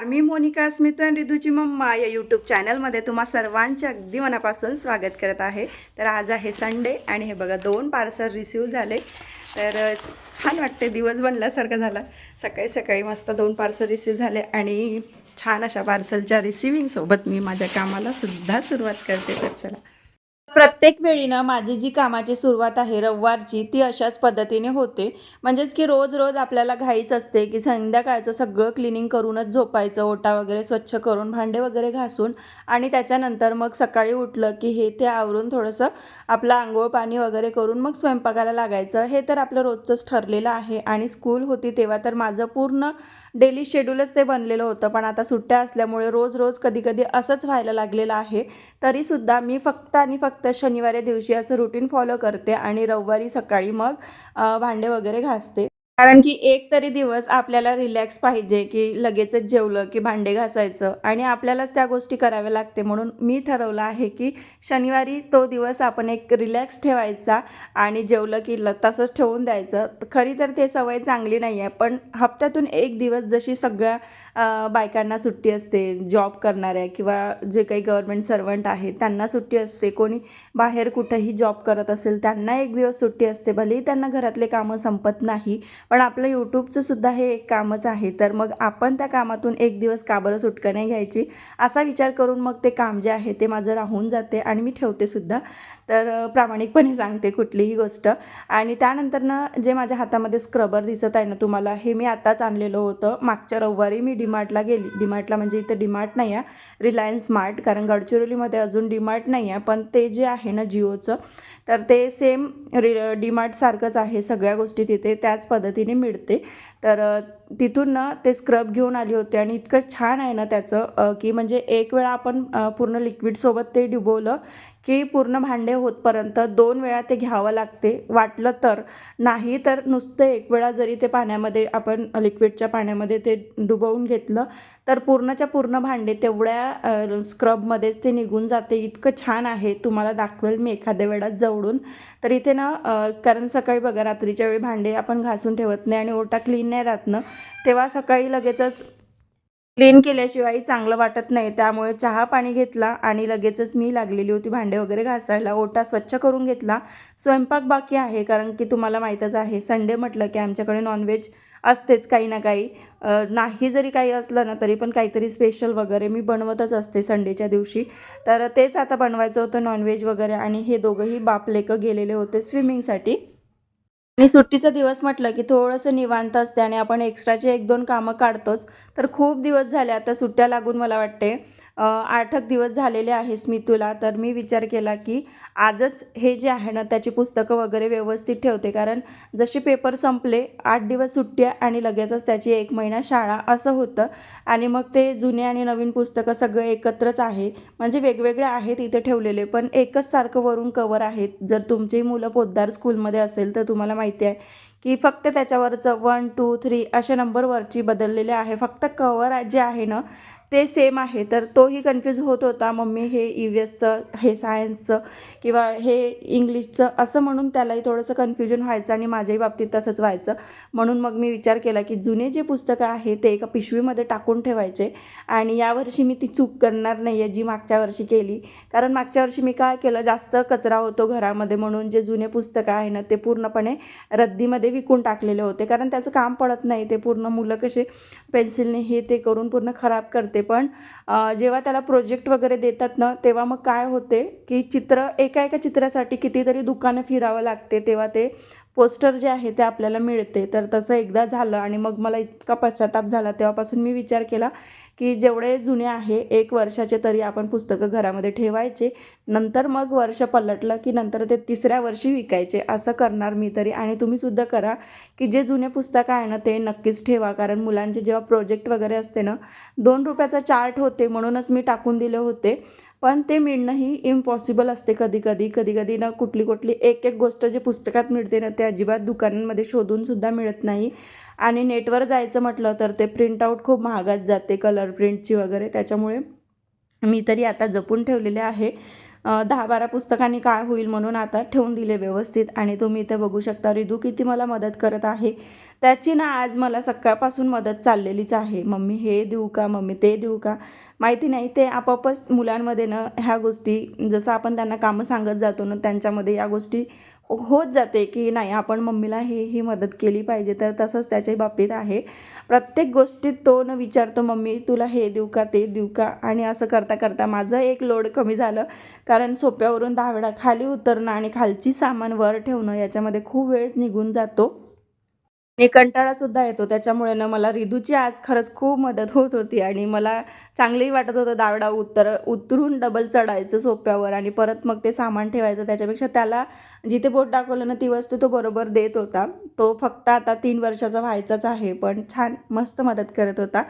नमस्कार मी मोनिका स्मित अँड रिधूची मम्मा या यूट्यूब चॅनलमध्ये तुम्हा सर्वांचे अगदी मनापासून स्वागत करत आहे. तर आज आहे संडे आणि हे बघा दोन पार्सल रिसीव झाले. तर छान वाटते दिवस बनल्यासारखं झाला. सकाळी सकाळी मस्त दोन पार्सल रिसीव झाले आणि छान अशा पार्सलच्या रिसिविंगसोबत मी माझ्या कामाला सुद्धा सुरुवात करते. तर चला. प्रत्येक वेळी ना माझी जी कामाची सुरुवात आहे रविवारची ती अशाच पद्धतीने होते. म्हणजेच की रोज रोज आपल्याला घाईच असते की संध्याकाळचं सगळं क्लिनिंग करूनच झोपायचं ओटा वगैरे स्वच्छ करून भांडे वगैरे घासून आणि त्याच्यानंतर मग सकाळी उठलं की हे ते आवरून थोडंसं आपलं आंघोळ पाणी वगैरे करून मग स्वयंपाकाला लागायचं. हे तर आपलं रोजचंच ठरलेलं आहे आणि स्कूल होती तेव्हा तर माझं पूर्ण डेली शेड्यूलच ते बनलेलं होतं. पण आता सुट्ट्या असल्यामुळे रोज रोज कधी कधी असंच व्हायला लागलेलं आहे. तरीसुद्धा मी फक्त आणि फक्त शनिवारी दिवशी असं रुटीन फॉलो करते आणि रविवारी सकाळी मग भांडे वगैरे घासते. कारण की एक तरी दिवस आपल्याला रिलॅक्स पाहिजे की लगेचच जेवलं की भांडे घासायचं आणि आपल्यालाच त्या गोष्टी कराव्या लागते. म्हणून मी ठरवलं आहे की शनिवारी तो दिवस आपण एक रिलॅक्स ठेवायचा आणि जेवलं की ल तसंच ठेवून द्यायचं. खरी तर ते सवय चांगली नाही आहे पण हप्त्यातून एक दिवस जशी सगळ्या बायकांना सुट्टी असते जॉब करणाऱ्या किंवा जे काही गव्हर्मेंट सर्वंट आहेत त्यांना सुट्टी असते. कोणी बाहेर कुठंही जॉब करत असेल त्यांना एक दिवस सुट्टी असते. भलेही त्यांना घरातले कामं संपत नाही पण आपलं यूट्यूबचं सुद्धा हे एक कामच आहे. तर मग आपण त्या कामातून एक दिवस का बरं सुटका नाही घ्यायची? असा विचार करून मग ते काम जे आहे ते माझं राहून जाते आणि मी ठेवते सुद्धा. तर प्रामाणिकपणे सांगते कुठलीही गोष्ट. आणि त्यानंतरनं जे माझ्या हातामध्ये स्क्रबर दिसत आहे ना तुम्हाला हे मी आत्ताच आणलेलं होतं. मागच्या रविवारी मी डीमार्टला गेली. डीमार्टला म्हणजे इथं डीमार्ट नाही आहे. रिलायन्स स्मार्ट कारण गडचिरोलीमध्ये अजून डीमार्ट नाही आहे. पण ते जे आहे ना जिओचं तर ते सेम रि डीमार्टसारखंच आहे सगळ्या गोष्टी तिथे. त्याच पद्धतीने मिळते. तर तिथून ना ते स्क्रब घेऊन आली होते आणि इतकं छान आहे ना त्याचं की म्हणजे एक वेळा आपण पूर्ण लिक्विडसोबत ते डुबवलं. की पूर्ण भांडे होतपर्यंत दोन वेळा ते घ्यावं लागते. वाटलं तर. नाही तर नुसतं एक वेळा जरी ते पाण्यामध्ये आपण लिक्विडच्या पाण्यामध्ये ते डुबवून घेतलं तर पूर्णच्या पूर्ण भांडे तेवढ्या स्क्रबमध्येच ते निघून जाते. इतकं छान आहे. तुम्हाला दाखवेल मी एखाद्या वेळात जवळून. तर इथे ना कारण सकाळी बघा रात्रीच्या वेळी भांडे आपण घासून ठेवत नाही आणि ओटा क्लीन नाही राहत ना तेव्हा सकाळी लगेचच क्लीन केल्याशिवाय चांगलं वाटत नाही. त्यामुळे चहा पाणी घेतला आणि लगेचच मी लागलेली होती भांडे वगैरे घासायला. ओटा स्वच्छ करून घेतला. स्वयंपाक बाकी आहे कारण की तुम्हाला माहीतच आहे संडे म्हटलं की आमच्याकडे नॉनव्हेज असतेच काही ना काही. नाही जरी काही असलं ना तरी पण काहीतरी स्पेशल वगैरे मी बनवतच असते संडेच्या दिवशी. तर तेच आता बनवायचं होतं नॉनव्हेज वगैरे आणि हे दोघंही बापलेकं गेलेले होते स्विमिंगसाठी आणि सुट्टीचा दिवस म्हटलं की थोडंसं निवांत असते आणि आपण एक्स्ट्राचे एक दोन कामं काढतोच. तर खूप दिवस झाले आता सुट्ट्या लागून मला वाटते. आठक दिवस झालेले आहे स्मितूला तर मी विचार केला की आजच हे जे आहे ना त्याची पुस्तकं वगैरे व्यवस्थित ठेवते. कारण जसे पेपर संपले आठ दिवस सुट्ट्या आणि लगेचच त्याची एक महिना शाळा असं होतं. आणि मग ते जुने आणि नवीन पुस्तकं सगळे एकत्रच आहे. म्हणजे वेगवेगळे आहेत इथे ठेवलेले पण एकच सारखं वरून कवर आहेत. जर तुमची मुलं पोद्दार स्कूलमध्ये असेल तर तुम्हाला माहिती आहे की फक्त त्याच्यावरचं वन टू थ्री अशा नंबरवरची बदललेले आहे. फक्त कवर जे आहे ना ते सेम आहे. तर तोही कन्फ्यूज होत होता. मम्मी हे ई व्ही एसचं हे सायन्सचं किंवा हे इंग्लिशचं असं म्हणून त्यालाही थोडंसं कन्फ्युजन व्हायचं आणि माझ्याही बाबतीत तसंच व्हायचं. म्हणून मग मी विचार केला की जुने जे पुस्तकं आहे ते एका पिशवीमध्ये टाकून ठेवायचे आणि यावर्षी मी ती चूक करणार नाही आहे जी मागच्या वर्षी केली. कारण मागच्या वर्षी मी काय केलं? जास्त कचरा होतो घरामध्ये म्हणून जे जुने पुस्तकं आहे ना ते पूर्णपणे रद्दीमध्ये विकून टाकलेले होते. कारण त्याचं काम पडत नाही. ते पूर्ण मुलं कसे पेन्सिलने हे ते करून पूर्ण खराब करते. पण जेव्हा त्याला प्रोजेक्ट वगैरे देतात ना तेव्हा मग काय होते की चित्र एका एका चित्रासाठी कितीतरी दुकानं फिरावं लागते. तेव्हा ते पोस्टर जे आहे ते आपल्याला मिळते. तर तसं एकदा झालं आणि मग मला इतका पश्चाताप झाला. तेव्हापासून मी विचार केला की जेवढे जुने आहे एक वर्षाचे तरी आपण पुस्तकं घरामध्ये ठेवायचे. नंतर मग वर्ष पलटलं की नंतर ते तिसऱ्या वर्षी विकायचे. असं करणार मी तरी. आणि तुम्हीसुद्धा करा की जे जुने पुस्तकं आहे ना ते नक्कीच ठेवा. कारण मुलांचे जेव्हा प्रोजेक्ट वगैरे असते ना दोन रुपयाचा चार्ट होते म्हणूनच मी टाकून दिले होते. पण ते मिळणंही इम्पॉसिबल असते कधी कधी कधी कधी ना कुठली कुठली एक एक गोष्ट जे पुस्तकात मिळते ना ते अजिबात दुकानांमध्ये शोधूनसुद्धा मिळत नाही. आणि नेटवर जायचं म्हटलं तर ते प्रिंटआउट खूप महागात जाते कलर प्रिंटची वगैरे. त्याच्यामुळे मी तरी आता जपून ठेवलेले आहे. दहा बारा पुस्तकांनी काय होईल म्हणून आता ठेवून दिले व्यवस्थित. आणि तुम्ही इथे बघू शकता रिदू किती मला मदत करत आहे. त्याची ना आज मला सकाळपासून मदत चाललेलीच आहे. मम्मी हे देऊ का? मम्मी ते देऊ का? माहिती नाही. ते आपोआपच मुलांमध्ये ना ह्या गोष्टी जसं आपण त्यांना कामं सांगत जातो ना त्यांच्यामध्ये या गोष्टी होत जाते की नाही आपण मम्मीला हे ही मदत केली पाहिजे. तर तसंच त्याच्या बाबतीत आहे. प्रत्येक गोष्टीत तो न विचारतो मम्मी तुला हे देऊ का ते देऊ का? आणि असं करता करता माझं एक लोड कमी झालं. कारण सोप्यावरून दहा वेळा खाली उतरणं आणि खालची सामान वर ठेवणं याच्यामध्ये खूप वेळ निघून जातो. आणि कंटाळासुद्धा येतो. त्याच्यामुळे ना मला रिदूची आज खरंच खूप मदत होत होती आणि मला चांगलंही वाटत होतं दावडा उत्तर उतरून डबल चढायचं सोप्यावर आणि परत मग ते सामान ठेवायचं त्याच्यापेक्षा त्याला जिथे बोट दाखवलं ना ती वस्तू तो बरोबर देत होता. तो फक्त आता तीन वर्षाचा व्हायचाच आहे पण छान मस्त मदत करत होता.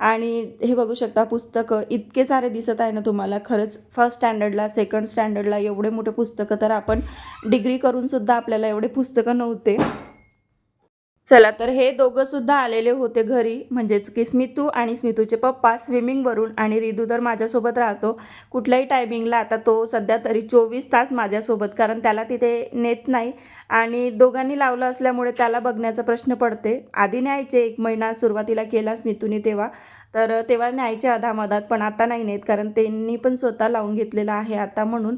आणि हे बघू शकता पुस्तकं इतके सारे दिसत आहे ना तुम्हाला. खरंच फर्स्ट स्टँडर्डला सेकंड स्टँडर्डला एवढे मोठे पुस्तकं तर आपण डिग्री करूनसुद्धा आपल्याला एवढे पुस्तकं नव्हते. चला तर हे दोघं सुद्धा आलेले होते घरी. म्हणजेच की स्मितू आणि स्मितूचे पप्पा स्विमिंगवरून आणि रिदू तर माझ्यासोबत राहतो. कुठल्याही टायमिंगला आता तो सध्या तरी चोवीस तास माझ्यासोबत कारण त्याला तिथे नेत नाही. आणि दोघांनी लावलं असल्यामुळे त्याला बघण्याचा प्रश्न पडते. आधी न्यायचे एक महिना सुरुवातीला केला स्मितूने तेव्हा. तर तेव्हा न्यायचे अधामधात पण आता नाही नेत कारण त्यांनी पण स्वतः लावून घेतलेलं आहे आता म्हणून.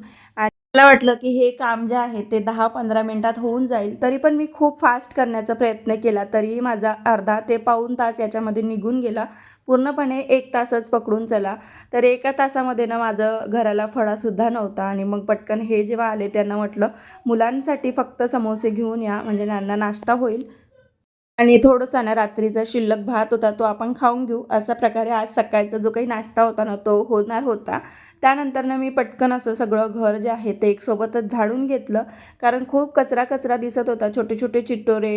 मला वाटलं की हे काम जे आहे ते दहा पंधरा मिनटात होऊन जाईल. तरी पण मी खूप फास्ट करण्याचा प्रयत्न केला. तरीही माझा अर्धा ते पाऊण तास याच्यामध्ये निघून गेला. पूर्णपणे एक तासच पकडून चला. तर एका तासामध्ये ना माझं घराला फळासुद्धा नव्हता आणि मग पटकन हे जेव्हा आले त्यांना म्हटलं मुलांसाठी फक्त समोसे घेऊन या म्हणजे त्यांना नाश्ता होईल. आणि थोडंसं ना रात्रीचा शिल्लक भात होता तो आपण खाऊन घेऊ. अशा प्रकारे आज सकाळचा जो काही नाश्ता होता ना तो होणार होता. त्यानंतरनं मी पटकन असं सगळं घर जे आहे ते एक सोबतच झाडून घेतलं. कारण खूप कचरा कचरा दिसत होता. छोटे छोटे चिट्टोरे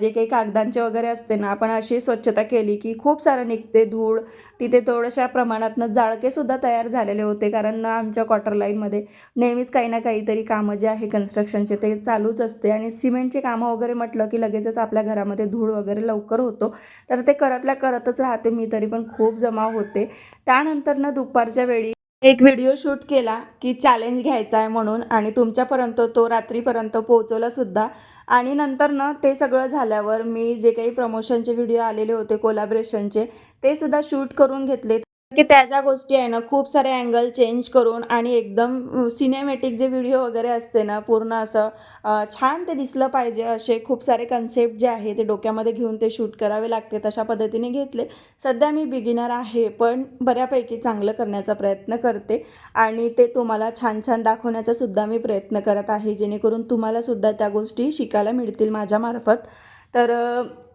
जे काही कागदांचे वगैरे असते ना आपण अशी स्वच्छता केली की खूप सारं निघते धूळ. तिथे थोड्याशा प्रमाणातनं जाळकेसुद्धा तयार झालेले होते. कारण आमच्या क्वार्टर लाईनमध्ये नेहमीच काही ना काहीतरी कामं जे आहे कन्स्ट्रक्शनचे ते चालूच असते. आणि सिमेंटचे कामं वगैरे म्हटलं की लगेचच आपल्या घरामध्ये धूळ वगैरे लवकर होतो. तर ते करतल्या करतच राहते. मी तरी पण खूप जमा होते. त्यानंतरनं दुपारच्या वेळी एक व्हिडिओ शूट केला की चॅलेंज घ्यायचा आहे म्हणून आणि तुमच्यापर्यंत तो रात्रीपर्यंत पोहोचवला सुद्धा आणि नंतर ना ते सगळं झाल्यावर मी जे काही प्रमोशनचे व्हिडिओ आलेले होते कोलॅबरेशनचे ते सुद्धा शूट करून घेतले की त्या ज्या गोष्टी आहे ना खूप सारे अँगल चेंज करून आणि एकदम सिनेमॅटिक जे व्हिडिओ वगैरे असते ना पूर्ण असं छान ते दिसलं पाहिजे असे खूप सारे कन्सेप्ट जे आहे ते डोक्यामध्ये घेऊन ते शूट करावे लागते तशा पद्धतीने घेतले. सध्या मी बिगिनर आहे पण बऱ्यापैकी चांगलं करण्याचा प्रयत्न करते. आणि ते तुम्हाला छान छान दाखवण्याचा सुद्धा मी प्रयत्न करत आहे जेणेकरून तुम्हाला सुद्धा त्या गोष्टी शिकायला मिळतील माझ्यामार्फत तर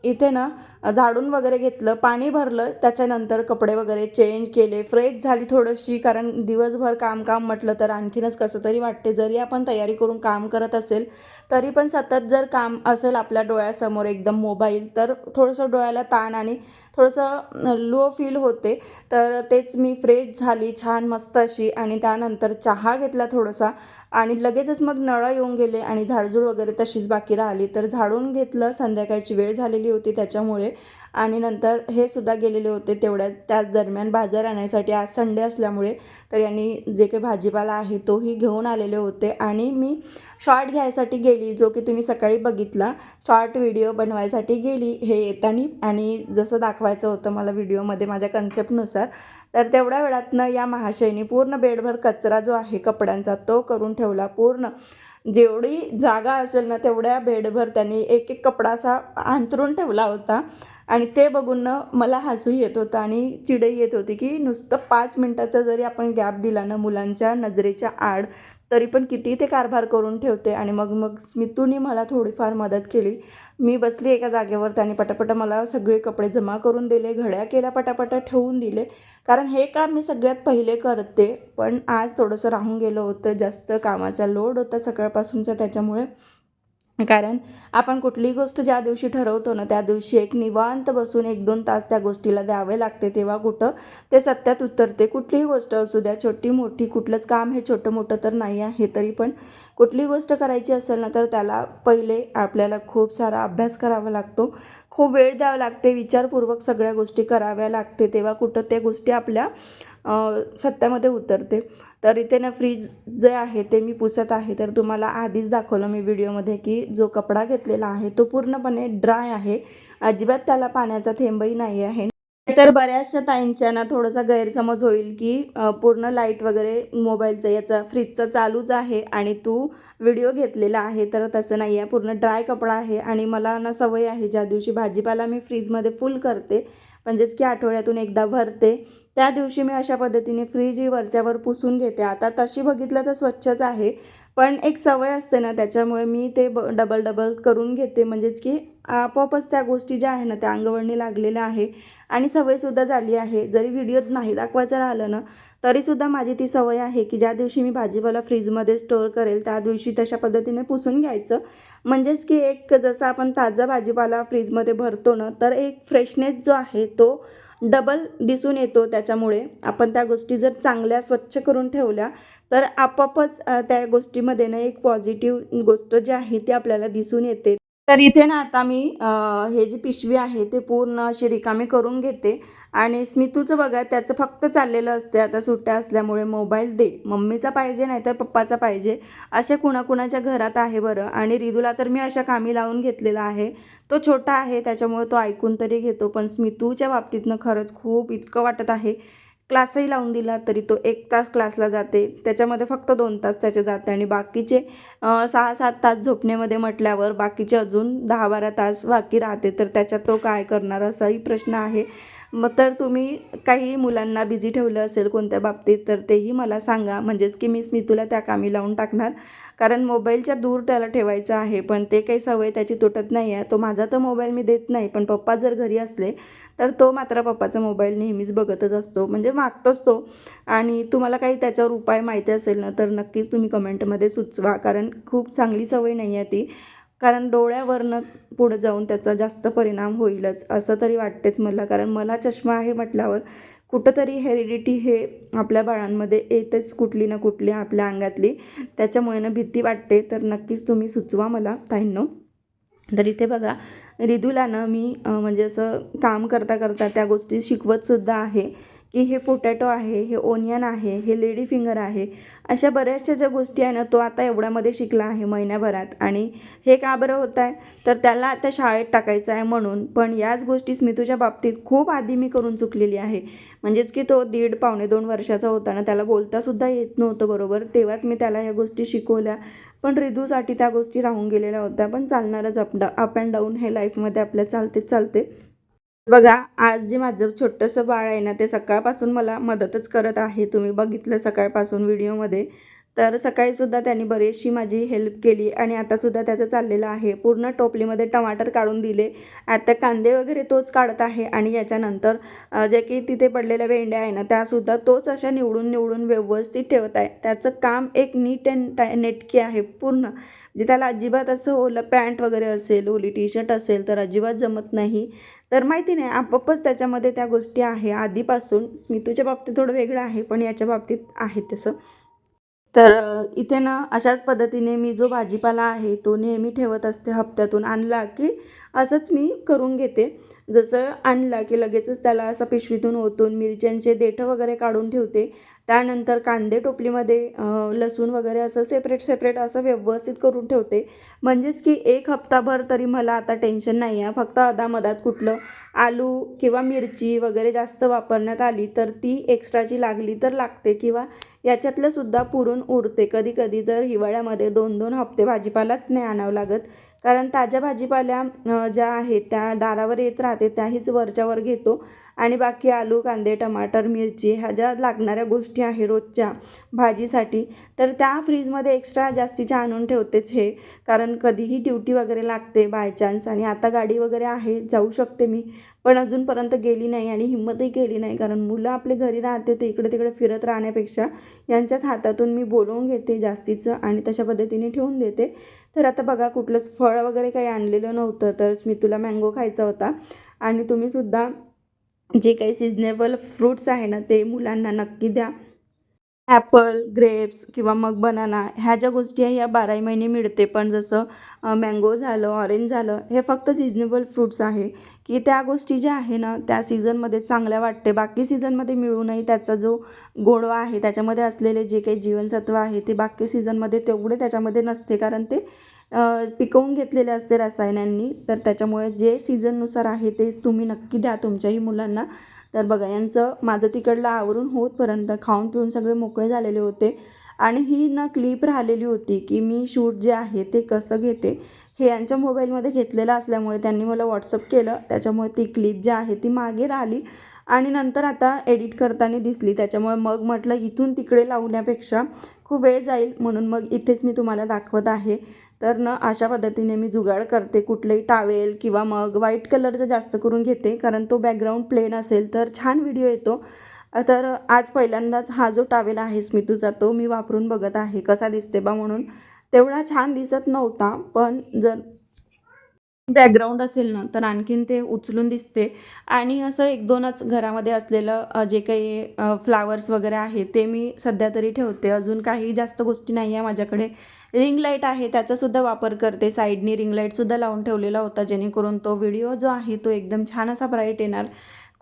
इथे ना झाडून वगैरे घेतलं पाणी भरलं त्याच्यानंतर कपडे वगैरे चेंज केले फ्रेश झाली थोडीशी कारण दिवसभर काम काम म्हटलं तर आणखीनच कसं तरी वाटते. जरी आपण तयारी करून काम करत असेल तरी पण सतत जर काम असेल आपल्या डोळ्यासमोर एकदम मोबाईल तर थोडंसं डोळ्याला ताण आणि थोडंसं लो फील होते. तर तेच मी फ्रेश झाली छान मस्त अशी आणि त्यानंतर चहा घेतला थोडासा. आणि लगेचच मग नळ येऊन गेले आणि झाडझूड वगैरे तशीच बाकी राहिली. तर झाडून घेतलं संध्याकाळची वेळ झालेली होती त्याच्यामुळे. आणि नंतर हे सुद्धा गेलेले होते तेवढ्या त्याच दरम्यान बाजार आणायसाठी आज संडे असल्यामुळे. तर यांनी जे काही भाजीपाला आहे तोही घेऊन आलेले होते. आणि मी शॉर्ट घ्यायसाठी गेली जो की तुम्ही सकाळी बघितला. शॉर्ट व्हिडिओ बनवायसाठी गेली हे येताना. आणि जसं दाखवायचं होतं मला व्हिडिओमध्ये माझ्या कन्सेप्टनुसार. तर तेवढ्या वेळातनं या महाशयनी पूर्ण बेडभर कचरा जो आहे कपड्यांचा तो करून ठेवला पूर्ण. जेवढी जागा असेल ना तेवढ्या बेडभर त्यांनी एक एक कपडा असा अंथरून ठेवला होता. आणि ते बघून ना मला हसू येत होतं आणि चिडही येत होती की नुसतं पाच मिनटाचा जरी आपण गॅप दिला ना मुलांच्या नजरेच्या आड तरी पण किती ते कारभार करून ठेवते. आणि मग मग स्मितूनी मला थोडीफार मदत केली. मी बसली एका जागेवर त्याने पटापट मला सगळे कपडे जमा करून दिले घड्या केल्या पटापट ठेवून दिले. कारण हे काम मी सगळ्यात पहिले करते. पण आज थोडंसं राहून गेलं होतं जास्त कामाचा लोड होता सकाळपासूनचा त्याच्यामुळे कारण आपण कुठलीही गोष्ट ज्या दिवशी ठरवतो ना त्या दिवशी एक निवांत बसून एक दोन तास त्या गोष्टीला द्यावे लागते तेव्हा कुठं ते सत्यात उतरते. कुठलीही गोष्ट असू द्या छोटी मोठी कुठलंच काम हे छोटं मोठं तर नाही आहे तरी पण कुठली गोष्ट करायची असेल ना तर त्याला पहिले आपल्याला खूप सारा अभ्यास करावा लागतो. खूप वेळ द्यावा लागते विचारपूर्वक सगळ्या गोष्टी कराव्या लागते तेव्हा कुठं त्या गोष्टी आपल्या सत्यामध्ये उतरते. तर इथे ना फ्रीज जे आहे ते मी पुसत आहे. तर तुम्हाला आधीच दाखवलं मी व्हिडिओमध्ये की जो कपडा घेतलेला आहे तो पूर्णपणे ड्राय आहे. अजिबात त्याला पाण्याचा थेंबही नाही आहे. तर बऱ्याचशा ताईंच्या ना थोडासा गैरसमज होईल की पूर्ण लाइट वगैरे मोबाईलचं याचा फ्रीजचं चालूच आहे आणि तू व्हिडिओ घेतलेला आहे. तर तसं नाही आहे पूर्ण ड्राय कपडा आहे आणि मला ना सवय आहे ज्या दिवशी भाजीपाला मी फ्रीजमध्ये फुल करते म्हणजेच की आठवड्यातून एकदा भरते त्या दिवशी मी अशा पद्धतीने फ्रीज ही वरच्यावर पुसून घेते. आता तशी बघितलं तर स्वच्छच आहे पण एक सवय असते ना त्याच्यामुळे मी ते ब डबल डबल करून घेते. म्हणजेच की आपोआपच त्या गोष्टी ज्या आहे ना त्या अंगवळणी लागलेल्या आहे. आणि सवयसुद्धा झाली आहे. जरी व्हिडिओत नाही दाखवायचं राहिलं ना तरीसुद्धा माझी ती सवय आहे की ज्या दिवशी मी भाजीपाला फ्रीजमध्ये स्टोअर करेल त्या दिवशी तशा पद्धतीने पुसून घ्यायचं. म्हणजेच की एक जसं आपण ताजा भाजीपाला फ्रीजमध्ये भरतो ना तर एक फ्रेशनेस जो आहे तो डबल दिसून येतो त्याच्यामुळे. आपण त्या गोष्टी जर चांगल्या स्वच्छ करून ठेवल्या तर आपापच त्या गोष्टीमध्ये ना एक पॉझिटिव्ह गोष्ट जी आहे ती आपल्याला दिसून येते. तर इथे ना आता मी हे जी पिशवी आहे ते पूर्ण अशी रिकामी करून घेते. आणि स्मितूचं बघा त्याचं फक्त चाललेलं असते आता सुट्ट्या असल्यामुळे मोबाईल दे. मम्मीचा पाहिजे नाही तर पप्पाचा पाहिजे. असे कुणाकुणाच्या घरात आहे बरं. आणि रिदूला तर मी अशा कामी लावून घेतलेला आहे. तो छोटा आहे त्याच्यामुळे तो ऐकून तरी घेतो. पण स्मितूच्या बाबतीतनं खरंच खूप इतकं वाटत आहे. क्लासही लावून दिला तरी तो एक तास क्लासला जाते. त्याच्यामध्ये फक्त दोन तास त्याचे जाते. आणि बाकीचे सहा सात तास झोपण्यामध्ये म्हटल्यावर बाकीचे अजून दहा बारा तास बाकी राहते. तर त्याच्यात तो काय करणार असाही प्रश्न आहे. मग तर तुम्ही काही मुलांना बिझी ठेवलं असेल कोणत्या बाबतीत तर तेही मला सांगा. म्हणजेच की मी स्मितूला त्या कामी लावून टाकणार. कारण मोबाईलच्या दूर त्याला ठेवायचं आहे पण ते काही सवय त्याची तुटत नाही आहे तो माझा तर मोबाईल मी देत नाही पण पप्पा जर घरी असले तर तो मात्र पप्पाचा मोबाईल नेहमीच बघतच असतो. म्हणजे मागतोच तो. आणि तुम्हाला काही त्याच्यावर उपाय माहिती असेल ना तर नक्कीच तुम्ही कमेंटमध्ये सुचवा. कारण खूप चांगली सवय नाही आहे ती. कारण डोळ्यावरनं पुढं जाऊन त्याचा जास्त परिणाम होईलच असं तरी वाटतेच मला. कारण मला चष्मा आहे म्हटल्यावर कुठंतरी हेरिडिटी हे आपल्या बाळांमध्ये येतेच कुठली ना कुठली आपल्या अंगातली. त्याच्यामुळे ना भीती वाटते. तर नक्कीच तुम्ही सुचवा मला ताईंनो. तर इथे बघा रिदूला ना मी म्हणजे असं काम करता करता त्या गोष्टी शिकवतसुद्धा आहे. की हे पोटॅटो आहे हे ओनियन आहे हे लेडी फिंगर आहे अशा बऱ्याचशा ज्या गोष्टी आहे ना तो आता एवढ्यामध्ये शिकला आहे महिन्याभरात. आणि हे का बरं होत आहे तर त्याला आता शाळेत टाकायचं आहे म्हणून. पण याच गोष्टी स्मितूच्या बाबतीत खूप आधी मी करून चुकलेली आहे. म्हणजेच की तो दीड पावणे दोन वर्षाचा होता ना त्याला बोलतासुद्धा येत नव्हतं बरोबर. तेव्हाच मी त्याला ह्या गोष्टी शिकवल्या. पण रिदूसाठी त्या गोष्टी राहून गेलेल्या होत्या. पण चालणारच अप डा अप अँड डाऊन हे लाईफमध्ये आपल्या चालतेच चालते. बघा आज जे माझं छोटंसं बाळ आहे ना ते सकाळपासून मला मदतच करत आहे. तुम्ही बघितलं सकाळपासून व्हिडिओमध्ये. तर सकाळीसुद्धा त्यांनी बरीचशी माझी हेल्प केली आणि आतासुद्धा त्याचं चाललेलं आहे. पूर्ण टोपलीमध्ये टमाटर काढून दिले. आता कांदे वगैरे तोच काढत आहे आणि याच्यानंतर जे की तिथे पडलेल्या वेंड्या आहे ना त्यासुद्धा तोच अशा निवडून निवडून व्यवस्थित ठेवत आहे. त्याचं काम एक नीट अँड टाय आहे पूर्ण. म्हणजे त्याला अजिबात असं ओलं पॅन्ट वगैरे असेल ओली टी शर्ट असेल तर अजिबात जमत नाही. तर माहिती नाही आपोआपच त्याच्यामध्ये त्या गोष्टी आहे. आधीपासून स्मितूच्या बाबतीत थोडं वेगळं आहे पण याच्या बाबतीत आहे तसं. तर इथे ना अशाच पद्धतीने मी जो भाजीपाला आहे तो नेहमी ठेवत असते हप्त्यातून. आणला की असंच मी करून घेते. जसं आणला की लगेचच त्याला असं पिशवीतून ओतून मिरच्यांचे देठं वगैरे काढून ठेवते. त्यानंतर कांदे टोपलीमध्ये लसूण वगैरे असं सेपरेट सेपरेट असं व्यवस्थित करून ठेवते. म्हणजेच की एक हप्ताभर तरी मला आता टेन्शन नाही आहे फक्त अदामधात कुठलं आलू किंवा मिरची वगैरे जास्त वापरण्यात आली तर ती एक्स्ट्राची लागली तर लागते किंवा याच्यातलं सुद्धा पुरून उरते. कधी कधी तर हिवाळ्यामध्ये दोन दोन हप्ते भाजीपालाच नाही आणावं लागत. कारण ताज्या भाजीपाल्या ज्या आहेत त्या दारावर येत राहते त्याहीच वरच्यावर घेतो. आणि बाकी आलू कांदे टमाटर मिरची ह्या ज्या लागणाऱ्या गोष्टी आहे रोजच्या भाजीसाठी तर त्या फ्रीजमध्ये एक्स्ट्रा जास्तीच्या आणून ठेवतेच हे. कारण कधीही ड्युटी वगैरे लागते बाय चान्स आणि आता गाडी वगैरे आहे जाऊ शकते मी. पण अजूनपर्यंत गेली नाही आणि हिंमतही केली नाही. कारण मुलं आपले घरी राहते ते इकडे तिकडे फिरत राहण्यापेक्षा यांच्याच हातातून मी बोलवून घेते जास्तीचं आणि तशा पद्धतीने ठेवून देते. तर आता बघा कुठलंच फळ वगैरे काही आणलेलं नव्हतं. तर स्मितूला मँगो खायचा होता. आणि तुम्हीसुद्धा जे काही सिजनेबल फ्रूट्स आहे ना ते मुलांना नक्की द्या. ॲपल ग्रेप्स किंवा मग बनाना ह्या ज्या गोष्टी आहे या बाराही महिने मिळते. पण जसं मँगो झालं ऑरेंज झालं हे फक्त सिजनेबल फ्रूट्स आहे. की त्या गोष्टी ज्या आहे ना त्या सीझनमध्ये चांगल्या वाटते. बाकी सीझनमध्ये मिळूनही त्याचा जो गोडवा आहे त्याच्यामध्ये असलेले जे काही जीवनसत्व आहे ते बाकी सीझनमध्ये तेवढे त्याच्यामध्ये नसते. कारण ते पिकवून घेतलेले असते रसायनांनी. तर त्याच्यामुळे जे सीझननुसार आहे तेच तुम्ही नक्की द्या तुमच्याही मुलांना. तर बघा यांचं माझं तिकडलं आवरून होतपर्यंत खाऊन पिऊन सगळे मोकळे झालेले होते. आणि ही ना क्लिप राहिलेली होती की मी शूट जे आहे ते कसं घेते हे यांच्या मोबाईलमध्ये घेतलेलं असल्यामुळे त्यांनी मला व्हॉट्सअप केलं. त्याच्यामुळे ती क्लिप जी आहे ती मागे राहिली आणि नंतर आता एडिट करताना दिसली. त्याच्यामुळे मग म्हटलं इथून तिकडे लावण्यापेक्षा खूप वेळ जाईल म्हणून मग इथेच मी तुम्हाला दाखवत आहे. तर न अशा पद्धतीने मी जुगाड करते. कुठलंही टावेल किंवा मग व्हाईट कलरचं जास्त करून घेते कारण तो बॅकग्राऊंड प्लेन असेल तर छान व्हिडिओ येतो. तर आज पहिल्यांदाच हा जो टावेल आहे तुझा तो मी वापरून बघत आहे. कसा दिसते बा म्हणून. तेवढा छान दिसत नव्हता पण जर बॅकग्राऊंड असेल ना तर आणखीन ते उचलून दिसते. आणि असं एक दोनच घरामध्ये असलेलं जे काही फ्लावर्स वगैरे आहे ते मी सध्या तरी ठेवते. अजून काही जास्त गोष्टी नाही आहे माझ्याकडे. रिंग लाइट आहे त्याचासुद्धा वापर करते. साईडनी रिंग लाईटसुद्धा लावून ठेवलेला होता जेणेकरून तो व्हिडिओ जो आहे तो एकदम छान असा ब्राईट येणार.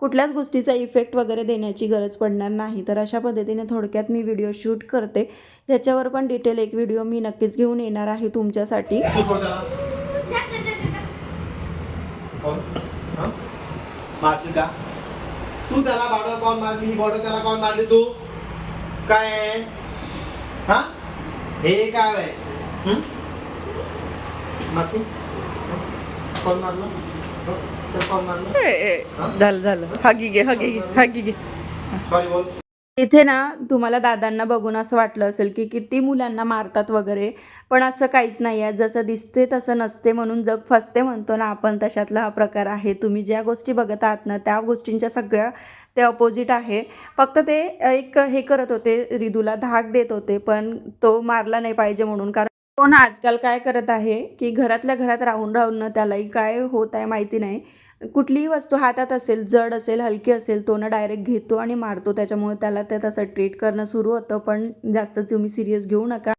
कुठल्याच गोष्टीचा इफेक्ट वगैरे देण्याची गरज पडणार नाही. तर अशा पद्धतीने थोडक्यात मी व्हिडिओ शूट करते. त्याच्यावर पण डिटेल एक व्हिडिओ मी नक्कीच घेऊन येणार आहे तुमच्यासाठी. तू त्याला. बॉर्डर कॉल मारली? ही बॉर्डर त्याला कॉल मारली तू? काय हा? हे काय आहे? हं? मारशील हं? मारलं? झालं झालं. हगी घे हगी घे हगी घे. इथे ना तुम्हाला दादांना बघून असं वाटलं असेल की किती मुलांना मारतात वगैरे पण असं काहीच नाही आहे जसं दिसते तसं नसते म्हणून जग फसते म्हणतो ना आपण तशातला हा प्रकार आहे. तुम्ही ज्या गोष्टी बघत आहात ना त्या गोष्टींच्या सगळ्या ते अपोजिट आहे. फक्त ते एक हे करत होते रिदूला धाक देत होते पण तो मारला नाही पाहिजे म्हणून. कारण तो ना आजकाल काय करत आहे की घरातल्या घरात राहून राहून ना त्यालाही काय होत आहे माहिती नाही. कुठलीही वस्तू हातात असेल जड असेल हलकी असेल तो ना डायरेक्ट घेतो आणि मारतो. त्याच्यामुळे त्याला ते तसं ट्रीट करणं सुरू होतं पण जास्त तुम्ही सिरियस घेऊ नका.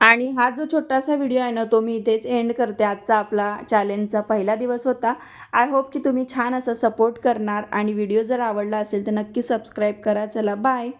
आणि हा जो छोटासा व्हिडिओ आहे ना तो मी इथेच एंड करते. आजचा आपला चॅलेंजचा पहिला दिवस होता. आय होप की तुम्ही छान असा सपोर्ट करणार. आणि व्हिडिओ जर आवडला असेल तर नक्की सबस्क्राईब करा. चला बाय